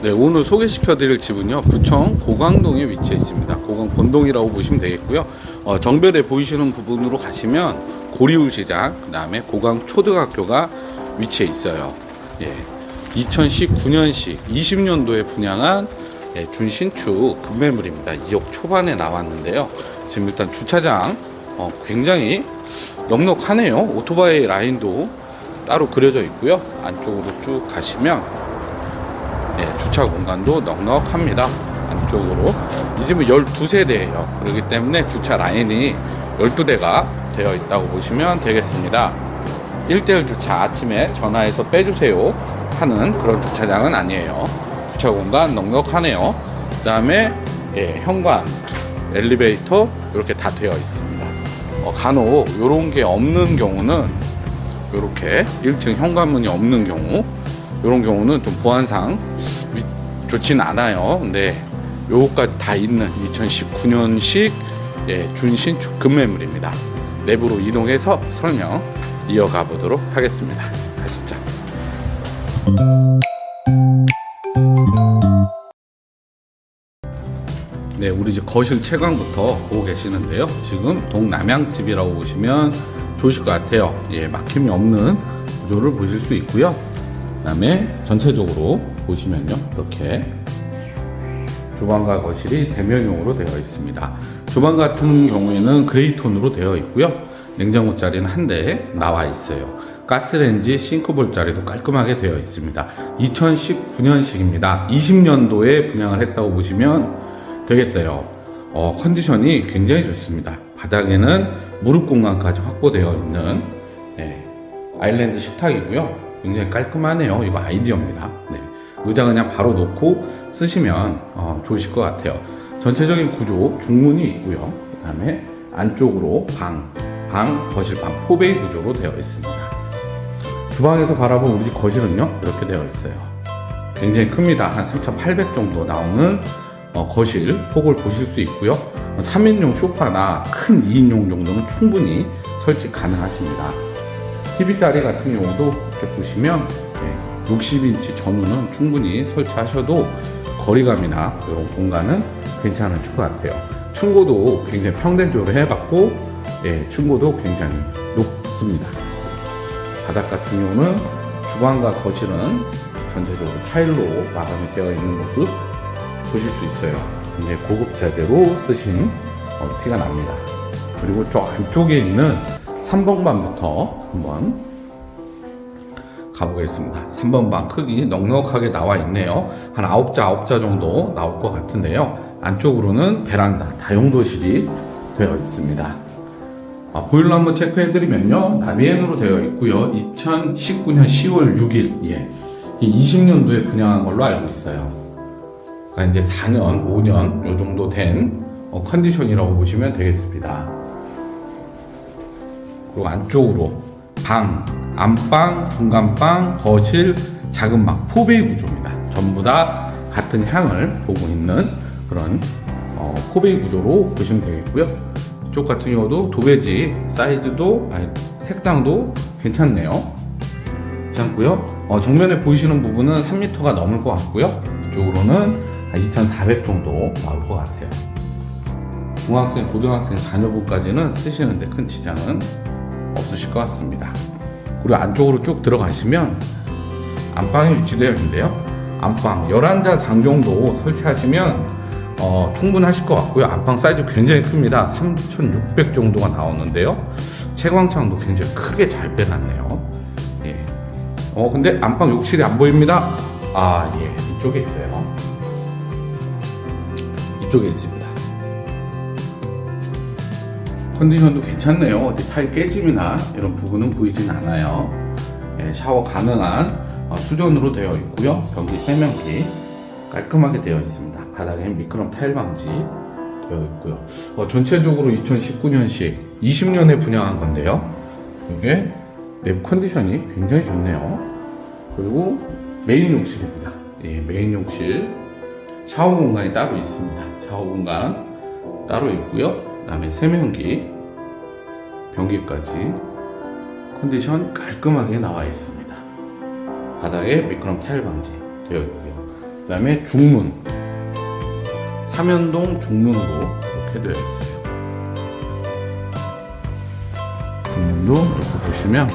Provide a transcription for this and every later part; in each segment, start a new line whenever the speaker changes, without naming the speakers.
네, 오늘 소개시켜 드릴 집은요. 부천 고강동에 위치해 있습니다. 고강 본동이라고 보시면 되겠고요. 어, 정별에 보이시는 부분으로 가시면 고리울 시장, 그다음에 고강 초등학교가 위치해 있어요. 예. 2019년식 20년도에 분양한 예, 준신축 급매물입니다. 2억 초반에 나왔는데요. 지금 일단 주차장 어, 굉장히 넉넉하네요. 오토바이 라인도 따로 그려져 있고요. 안쪽으로 쭉 가시면 예, 주차 공간도 넉넉합니다. 안쪽으로. 이 집은 12세대예요. 그렇기 때문에 주차 라인이 12대가 되어 있다고 보시면 되겠습니다. 1대1 주차 아침에 전화해서 빼주세요 하는 그런 주차장은 아니에요. 주차 공간 넉넉하네요. 그 다음에 예, 현관, 엘리베이터 이렇게 다 되어 있습니다. 어, 간혹 이런 게 없는 경우는 이렇게 1층 현관문이 없는 경우 이런 경우는 좀 보안상 위- 좋진 않아요. 근데 요거까지 다 있는 2019년식 예, 준신축 급매물입니다. 내부로 이동해서 설명 이어가 보도록 하겠습니다. 가시죠. 네, 우리 집 거실 채광부터 보고 계시는데요. 지금 동남향집이라고 보시면 좋으실 것 같아요. 예, 막힘이 없는 구조를 보실 수 있고요. 그 다음에 전체적으로 보시면요, 이렇게 주방과 거실이 대면용으로 되어 있습니다. 주방 같은 경우에는 그레이 톤으로 되어 있고요. 냉장고 자리는 한 대 나와 있어요. 가스레인지, 싱크볼 자리도 깔끔하게 되어 있습니다. 2019년식입니다. 20년도에 분양을 했다고 보시면 되겠어요. 어, 컨디션이 굉장히 좋습니다. 바닥에는 무릎 공간까지 확보되어 있는 예, 아일랜드 식탁이고요. 굉장히 깔끔하네요. 이거 아이디어입니다. 네. 의자 그냥 바로 놓고 쓰시면 어, 좋으실 것 같아요. 전체적인 구조 중문이 있고요. 그 다음에 안쪽으로 방, 방, 거실 방, 포베이 구조로 되어 있습니다. 주방에서 바라본 우리 집 거실은요 이렇게 되어 있어요. 굉장히 큽니다. 한 3,800 정도 나오는 어, 거실 폭을 보실 수 있고요. 3인용 소파나 큰 2인용 정도는 충분히 설치 가능하십니다. TV 자리 같은 경우도 이렇게 보시면 60인치 전후는 충분히 설치하셔도 거리감이나 이런 공간은 괜찮으실 것 같아요. 층고도 굉장히 평대적으로 해봤고 예, 층고도 굉장히 높습니다. 바닥 같은 경우는 주방과 거실은 전체적으로 타일로 마감이 되어 있는 모습 보실 수 있어요. 굉장히 고급 자재로 쓰신 어, 티가 납니다. 그리고 저 안쪽에 있는 3번 방부터 한번 가보겠습니다. 3번 방 크기 넉넉하게 나와 있네요. 한 9자, 9자 정도 나올 것 같은데요. 안쪽으로는 베란다, 다용도실이 되어 있습니다. 아, 보일러 한번 체크해드리면요. 나비엔으로 되어 있고요. 2019년 10월 6일, 예. 20년도에 분양한 걸로 알고 있어요. 그러니까 이제 4년, 5년 요 정도 된 어, 컨디션이라고 보시면 되겠습니다. 그리고 안쪽으로 방, 안방, 중간방, 거실, 작은 방, 포베이 구조입니다. 전부 다 같은 향을 보고 있는 그런 어, 포베이 구조로 보시면 되겠고요. 이쪽 같은 경우도 도배지 사이즈도 아니, 색상도 괜찮네요. 괜찮고요. 어, 정면에 보이시는 부분은 3m가 넘을 것 같고요. 이쪽으로는 한2,400 정도 나올 것 같아요. 중학생, 고등학생 자녀분까지는 쓰시는데 큰 지장은 없으실 것 같습니다. 그리고 안쪽으로 쭉 들어가시면 안방이 위치되어 있는데요. 안방 11자 장 정도 설치하시면 어, 충분하실 것 같고요. 안방 사이즈 굉장히 큽니다. 3,600 정도가 나오는데요. 채광창도 굉장히 크게 잘 빼놨네요. 예. 어, 근데 안방 욕실이 안 보입니다. 아, 예. 이쪽에 있어요. 이쪽에 있습니다. 컨디션도 괜찮네요. 어디 타일 깨짐이나 이런 부분은 보이진 않아요. 예, 샤워 가능한 어, 수전으로 되어 있고요. 변기 세면기 깔끔하게 되어 있습니다. 바닥에 미끄럼 타일 방지 되어 있고요. 어, 전체적으로 2019년식 20년에 분양한 건데요. 이게 내부 컨디션이 굉장히 좋네요. 그리고 메인 욕실입니다. 예, 메인 욕실 샤워 공간이 따로 있습니다. 샤워 공간 따로 있고요. 그다음에 세면기, 변기까지 컨디션 깔끔하게 나와 있습니다. 바닥에 미끄럼 타일 방지 되어 있고요. 그 다음에 중문 삼연동 중문으로 이렇게 되어 있어요. 중문도 이렇게 보시면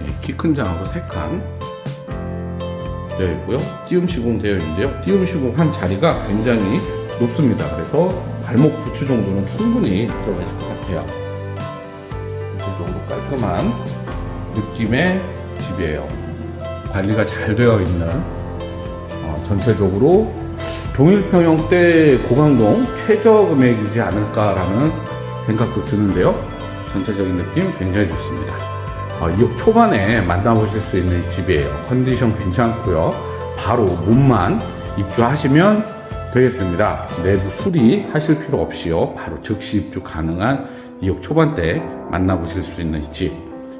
예, 키큰 장하고 세칸 되어 있고요. 띄움 시공 되어 있는데요. 띄움 시공 한 자리가 굉장히 높습니다. 그래서 발목 부츠 정도는 충분히 들어가실 것 같아요. 전체적으로 깔끔한 느낌의 집이에요. 관리가 잘 되어 있는 어, 전체적으로 동일평형 때 고강동 최저 금액이지 않을까라는 생각도 드는데요. 전체적인 느낌 굉장히 좋습니다. 어, 2억 초반에 만나보실 수 있는 이 집이에요. 컨디션 괜찮고요. 바로 몸만 입주하시면 되겠습니다. 내부 수리 하실 필요 없이요. 바로 즉시 입주 가능한 2억 초반대 만나보실 수 있는 이 집.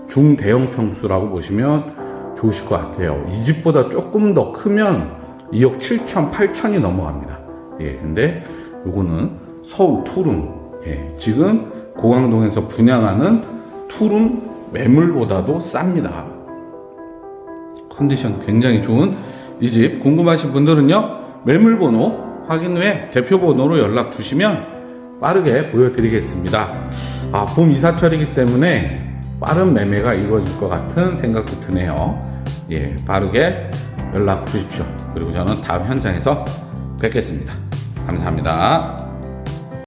중대형 평수라고 보시면 좋으실 것 같아요. 이 집보다 조금 더 크면 2억 7천, 8천이 넘어갑니다. 예, 근데 요거는 서울 투룸. 예, 지금 고강동에서 분양하는 투룸 매물보다도 쌉니다. 컨디션 굉장히 좋은 이 집 궁금하신 분들은요 매물 번호 확인 후에 대표 번호로 연락 주시면 빠르게 보여드리겠습니다. 아, 봄 이사철이기 때문에 빠른 매매가 이루어질 것 같은 생각도 드네요. 예, 빠르게 연락 주십시오. 그리고 저는 다음 현장에서 뵙겠습니다. 감사합니다.